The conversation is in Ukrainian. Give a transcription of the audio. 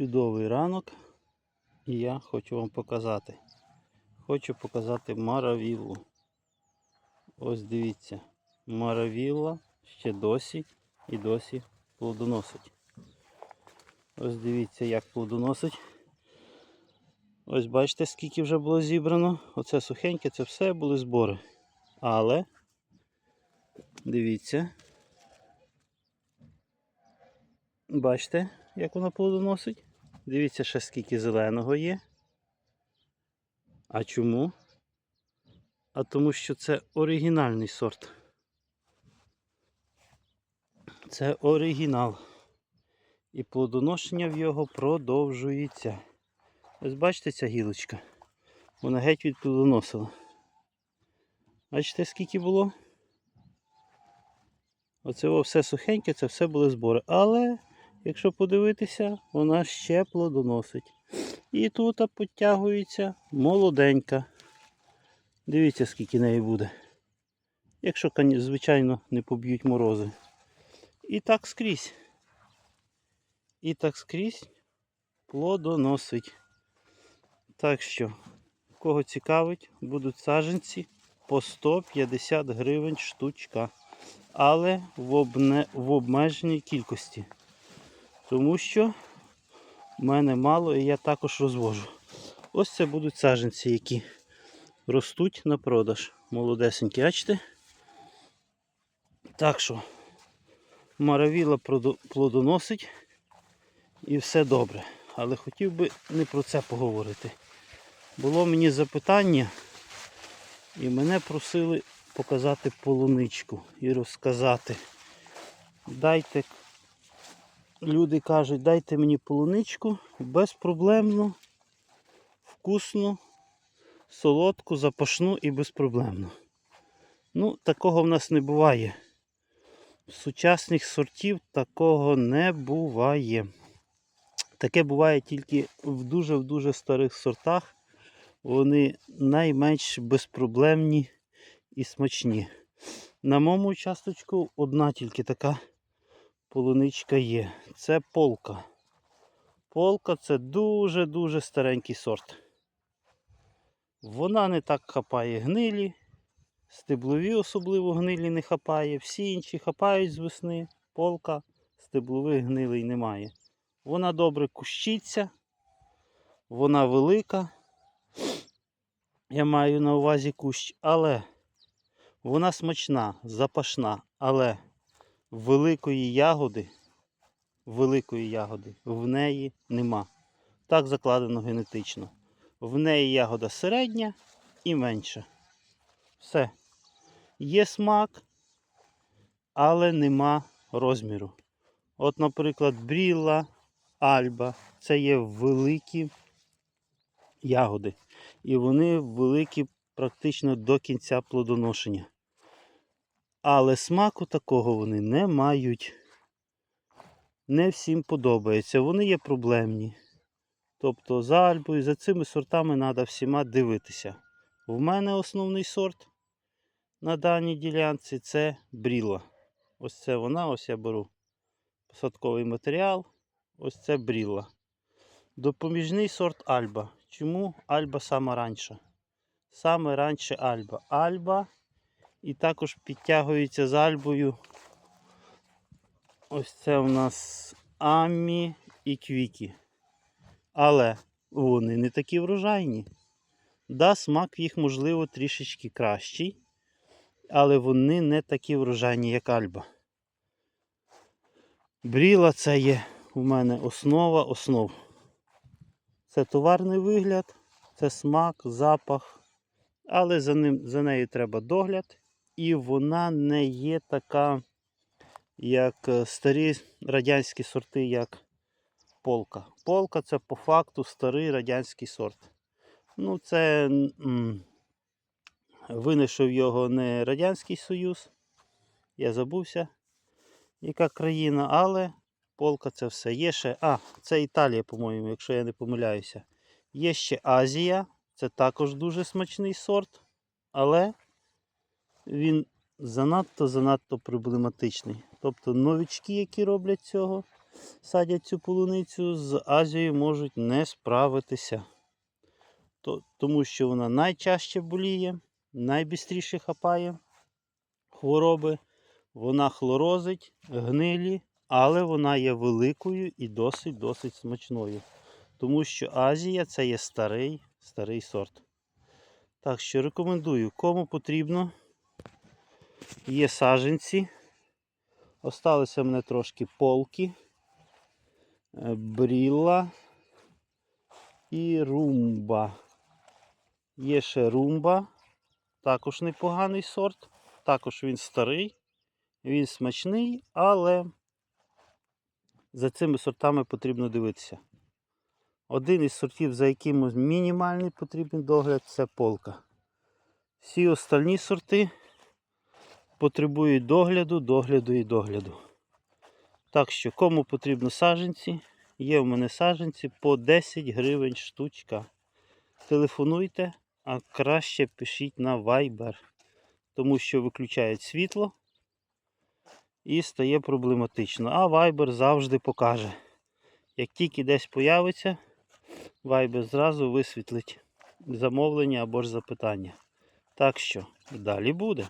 Чудовий ранок. І я хочу вам показати. Хочу показати маравіллу. Ось дивіться, маравілла ще досі і досі плодоносить. Ось дивіться, як плодоносить. Ось бачите, скільки вже було зібрано. Оце сухеньке, це все були збори. Але дивіться. Бачите, як вона плодоносить? Дивіться, ще скільки зеленого є. А чому? А тому що це оригінальний сорт. Це оригінал. І плодоношення в його продовжується. Ось бачите ця гілочка? Вона геть відплодоносила. Бачите, скільки було? Оце все сухеньке, це все були збори. Але, якщо подивитися, вона ще плодоносить. І тут підтягується молоденька. Дивіться, скільки неї буде. Якщо, звичайно, не поб'ють морози. І так скрізь. І так скрізь плодоносить. Так що, кого цікавить, будуть саджанці по 150 гривень штучка. Але в, обне, в обмеженій кількості. Тому що в мене мало і я також розвожу. Ось це будуть саджанці, які ростуть на продаж. Молодесенькі, бачите? Так що, маравіла плодоносить і все добре. Але хотів би не про це поговорити. Було мені запитання, і мене просили показати полуничку і розказати. Дайте, люди кажуть, дайте мені полуничку безпроблемно, вкусну, солодку, запашну і безпроблемно. Ну, такого в нас не буває. Сучасних сортів такого не буває. Таке буває тільки в дуже-в дуже старих сортах. Вони найменш безпроблемні і смачні. На моєму участочку одна тільки така полуничка є. Це полка. Полка це дуже-дуже старенький сорт. Вона не так хапає гнилі, стеблові особливо гнилі не хапає, всі інші хапають з весни. Полка стеблових гнилей немає. Вона добре кущиться, вона велика. Я маю на увазі кущ, але вона смачна, запашна, але великої ягоди, великої ягоди в неї нема. Так закладено генетично. В неї ягода середня і менша. Все. Є смак, але нема розміру. От, наприклад, брілла, альба це є великі ягоди. І вони великі практично до кінця плодоношення. Але смаку такого вони не мають. Не всім подобається. Вони є проблемні. Тобто за альбою, за цими сортами треба всіма дивитися. В мене основний сорт на даній ділянці це бріла. Ось це вона, ось я беру посадковий матеріал. Ось це бріла. Допоміжний сорт Альба. Чому Альба саме раніше? Саме раніше Альба. Альба і також підтягується з Альбою. Ось це у нас Амі і Квікі. Але вони не такі врожайні. Да, смак їх, можливо, трішечки кращий, але вони не такі врожайні, як Альба. Бріла це є у мене основа основ. Це товарний вигляд, це смак, запах, але за, ним, за нею треба догляд. І вона не є така, як е, старі радянські сорти, як полка. Полка це по факту старий радянський сорт. Ну, це м, винайшов його не Радянський Союз. Я забувся, яка країна, але полка це все. Є ще. А, це Італія, по-моєму, якщо я не помиляюся. Є ще Азія, це також дуже смачний сорт, але він занадто-занадто проблематичний. Тобто новички, які роблять цього, садять цю полуницю, з Азією можуть не справитися. Тому що вона найчаще боліє, найбістріше хапає хвороби, вона хлорозить, гнилі, але вона є великою і досить-досить смачною. Тому що Азія це є старий, старий сорт. Так що рекомендую, кому потрібно. Є саженці. Осталися в мене трошки полки, е, брілла і румба. Є ще румба, також непоганий сорт. Також він старий, він смачний, але за цими сортами потрібно дивитися. Один із сортів, за яким мінімальний потрібен догляд, це полка. Всі остальні сорти потребують догляду, догляду і догляду. Так що, кому потрібно саженці, є в мене саженці по 10 гривень штучка. Телефонуйте, а краще пишіть на Viber, тому що виключають світло і стає проблематично. А Viber завжди покаже. Як тільки десь появиться, Viber зразу висвітлить замовлення або ж запитання. Так що, далі буде.